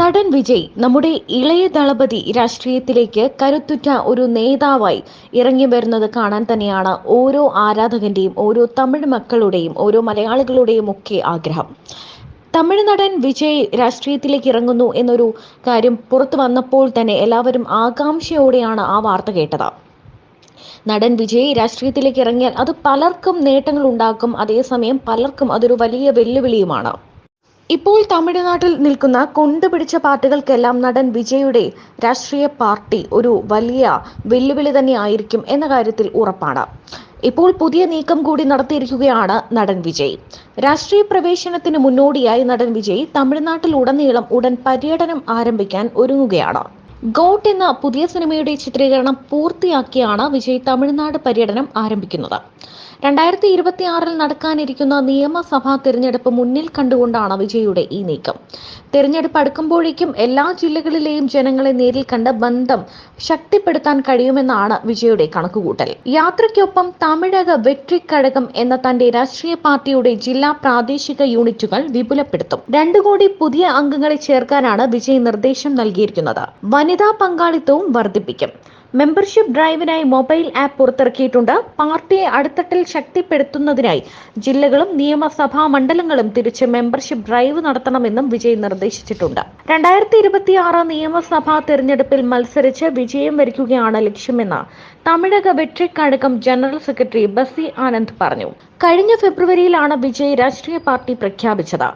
നടൻ വിജയ് നമ്മുടെ ഇളയ ദളപതി രാഷ്ട്രീയത്തിലേക്ക് കരുത്തുറ്റ ഒരു നേതാവായി ഇറങ്ങി വരുന്നത് കാണാൻ തന്നെയാണ് ഓരോ ആരാധകന്റെയും ഓരോ തമിഴ് മക്കളുടെയും ഓരോ മലയാളികളുടെയും ഒക്കെ ആഗ്രഹം. തമിഴ് നടൻ വിജയ് രാഷ്ട്രീയത്തിലേക്ക് ഇറങ്ങുന്നു എന്നൊരു കാര്യം പുറത്തു വന്നപ്പോൾ തന്നെ എല്ലാവരും ആകാംക്ഷയോടെയാണ് ആ വാർത്ത കേട്ടത്. നടൻ വിജയ് രാഷ്ട്രീയത്തിലേക്ക് ഇറങ്ങിയാൽ അത് പലർക്കും നേട്ടങ്ങൾ ഉണ്ടാക്കും അതേസമയം പലർക്കും അതൊരു വലിയ വെല്ലുവിളിയുമാണ്. ഇപ്പോൾ തമിഴ്നാട്ടിൽ നിൽക്കുന്ന കൊണ്ടുപിടിച്ച പാർട്ടികൾക്കെല്ലാം നടൻ വിജയുടെ രാഷ്ട്രീയ പാർട്ടി ഒരു വലിയ വെല്ലുവിളി തന്നെ ആയിരിക്കും എന്ന കാര്യത്തിൽ ഉറപ്പാണ്. ഇപ്പോൾ പുതിയ നീക്കം കൂടി നടത്തിയിരിക്കുകയാണ് നടൻ വിജയ്. രാഷ്ട്രീയ പ്രവേശനത്തിന് മുന്നോടിയായി നടൻ വിജയ് തമിഴ്നാട്ടിൽ ഉടനീളം ഉടൻ പര്യടനം ആരംഭിക്കാൻ ഒരുങ്ങുകയാണ്. ഗോട്ട് എന്ന പുതിയ സിനിമയുടെ ചിത്രീകരണം പൂർത്തിയാക്കിയാണ് വിജയ് തമിഴ്നാട് പര്യടനം ആരംഭിക്കുന്നത്. രണ്ടായിരത്തി ഇരുപത്തി ആറിൽ നടക്കാനിരിക്കുന്ന നിയമസഭാ തിരഞ്ഞെടുപ്പ് മുന്നിൽ കണ്ടുകൊണ്ടാണ് വിജയുടെ ഈ നീക്കം. തിരഞ്ഞെടുപ്പ് അടുക്കുമ്പോഴേക്കും എല്ലാ ജില്ലകളിലെയും ജനങ്ങളെ നേരിൽ കണ്ട് ബന്ധം ശക്തിപ്പെടുത്താൻ കഴിയുമെന്നാണ് വിജയുടെ കണക്കുകൂട്ടൽ. യാത്രയ്ക്കൊപ്പം തമിഴക വെട്രിക്കഴകം എന്ന തന്റെ രാഷ്ട്രീയ പാർട്ടിയുടെ ജില്ലാ പ്രാദേശിക യൂണിറ്റുകൾ വിപുലപ്പെടുത്തും. രണ്ടു കോടി പുതിയ അംഗങ്ങളെ ചേർക്കാനാണ് വിജയ് നിർദ്ദേശം നൽകിയിരിക്കുന്നത്. വനിതാ പങ്കാളിത്തവും വർദ്ധിപ്പിക്കും. മെമ്പർഷിപ്പ് ഡ്രൈവിനായി മൊബൈൽ ആപ്പ് പുറത്തിറക്കിയിട്ടുണ്ട്. പാർട്ടിയെ അടുത്തട്ടിൽ ശക്തിപ്പെടുത്തുന്നതിനായി ജില്ലകളും നിയമസഭാ മണ്ഡലങ്ങളും തിരിച്ച് മെമ്പർഷിപ്പ് ഡ്രൈവ് നടത്തണമെന്നും വിജയ് നിർദ്ദേശിച്ചിട്ടുണ്ട്. രണ്ടായിരത്തി ഇരുപത്തി ആറ് നിയമസഭാ തെരഞ്ഞെടുപ്പിൽ മത്സരിച്ച് വിജയം വരിക്കുകയാണ് ലക്ഷ്യമെന്ന് തമിഴക വെട്രിക്കടക്കം ജനറൽ സെക്രട്ടറി ബസി ആനന്ദ് പറഞ്ഞു. കഴിഞ്ഞ ഫെബ്രുവരിയിലാണ് വിജയ് രാഷ്ട്രീയ പാർട്ടി പ്രഖ്യാപിച്ചത്.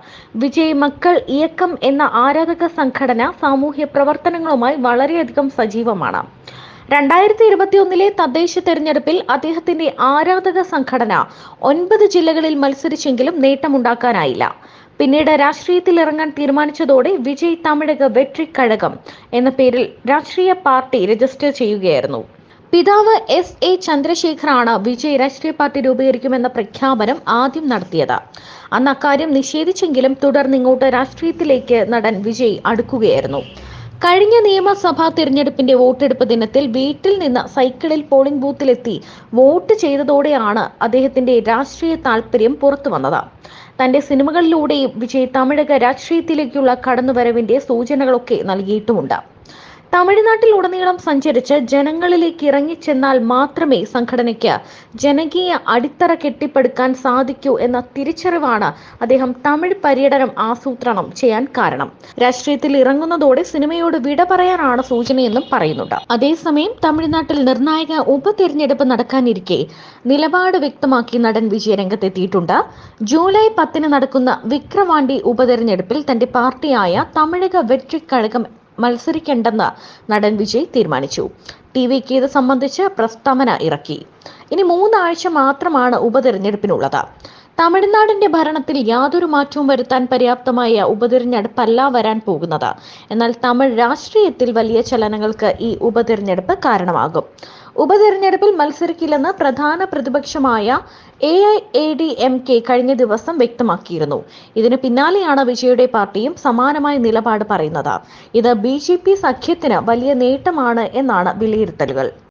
വിജയ് മക്കൾ ഇയക്കം എന്ന ആരാധക സംഘടന സാമൂഹ്യ പ്രവർത്തനങ്ങളുമായി വളരെയധികം സജീവമാണ്. രണ്ടായിരത്തി ഇരുപത്തിയൊന്നിലെ തദ്ദേശ തെരഞ്ഞെടുപ്പിൽ അദ്ദേഹത്തിന്റെ ആരാധക സംഘടന ഒൻപത് ജില്ലകളിൽ മത്സരിച്ചെങ്കിലും നേട്ടമുണ്ടാക്കാനായില്ല. പിന്നീട് രാഷ്ട്രീയത്തിൽ ഇറങ്ങാൻ തീരുമാനിച്ചതോടെ വിജയ് തമിഴക വെട്രിക്കഴകം എന്ന പേരിൽ രാഷ്ട്രീയ പാർട്ടി രജിസ്റ്റർ ചെയ്യുകയായിരുന്നു. പിതാവ് എസ് എ ചന്ദ്രശേഖറാണ് വിജയ് രാഷ്ട്രീയ പാർട്ടി രൂപീകരിക്കുമെന്ന പ്രഖ്യാപനം ആദ്യം നടത്തിയത്. അന്ന് അക്കാര്യം നിഷേധിച്ചെങ്കിലും തുടർന്ന് ഇങ്ങോട്ട് രാഷ്ട്രീയത്തിലേക്ക് നടൻ വിജയ് അടുക്കുകയായിരുന്നു. കഴിഞ്ഞ നിയമസഭാ തിരഞ്ഞെടുപ്പിന്റെ വോട്ടെടുപ്പ് ദിനത്തിൽ വീട്ടിൽ നിന്ന് സൈക്കിളിൽ പോളിംഗ് ബൂത്തിലെത്തി വോട്ട് ചെയ്തതോടെയാണ് അദ്ദേഹത്തിന്റെ രാഷ്ട്രീയ താല്പര്യം പുറത്തു വന്നത്. തന്റെ സിനിമകളിലൂടെയും വിജയ് തമിഴക രാഷ്ട്രീയത്തിലേക്കുള്ള കടന്നുവരവിന്റെ സൂചനകളൊക്കെ നൽകിയിട്ടുമുണ്ട്. തമിഴ്നാട്ടിൽ ഉടനീളം സഞ്ചരിച്ച് ജനങ്ങളിലേക്ക് ഇറങ്ങിച്ചെന്നാൽ മാത്രമേ സംഘടനയ്ക്ക് ജനകീയ അടിത്തറ കെട്ടിപ്പടുക്കാൻ സാധിക്കൂ എന്ന തിരിച്ചറിവാണ് അദ്ദേഹം തമിഴ് പര്യടനം ആസൂത്രണം ചെയ്യാൻ കാരണം. രാഷ്ട്രീയത്തിൽ ഇറങ്ങുന്നതോടെ സിനിമയോട് വിട പറയാനാണ് സൂചനയെന്നും പറയുന്നുണ്ട്. അതേസമയം തമിഴ്നാട്ടിൽ നിർണായക ഉപതെരഞ്ഞെടുപ്പ് നടക്കാനിരിക്കെ നിലപാട് വ്യക്തമാക്കി നടൻ വിജയ രംഗത്തെത്തിയിട്ടുണ്ട് ജൂലൈ പത്തിന് നടക്കുന്ന വിക്രവാണ്ടി ഉപതെരഞ്ഞെടുപ്പിൽ തന്റെ പാർട്ടിയായ തമിഴക വെട്രിക്കഴകം മത്സരിക്കേണ്ടെന്ന് നടൻ വിജയ് തീരുമാനിച്ചു. ടി വിക്ക് ഇത് സംബന്ധിച്ച് പ്രസ്താവന ഇറക്കി. ഇനി മൂന്നാഴ്ച മാത്രമാണ് ഉപതെരഞ്ഞെടുപ്പിനുള്ളത്. തമിഴ്നാടിന്റെ ഭരണത്തിൽ യാതൊരു മാറ്റവും വരുത്താൻ പര്യാപ്തമായ ഉപതെരഞ്ഞെടുപ്പല്ല വരാൻ പോകുന്നത്. എന്നാൽ തമിഴ് രാഷ്ട്രീയത്തിൽ വലിയ ചലനങ്ങൾക്ക് ഈ ഉപതെരഞ്ഞെടുപ്പ് കാരണമാകും. ഉപതെരഞ്ഞെടുപ്പിൽ മത്സരിക്കില്ലെന്ന് പ്രധാന പ്രതിപക്ഷമായ A I A D M K കഴിഞ്ഞ ദിവസം വ്യക്തമാക്കിയിരുന്നു. ഇതിന് പിന്നാലെയാണ് വിജയുടെ പാർട്ടിയും സമാനമായ നിലപാട് പറയുന്നത്. ഇത് ബി ജെ പി സഖ്യത്തിന് വലിയ നേട്ടമാണ് എന്നാണ് വിലയിരുത്തലുകൾ.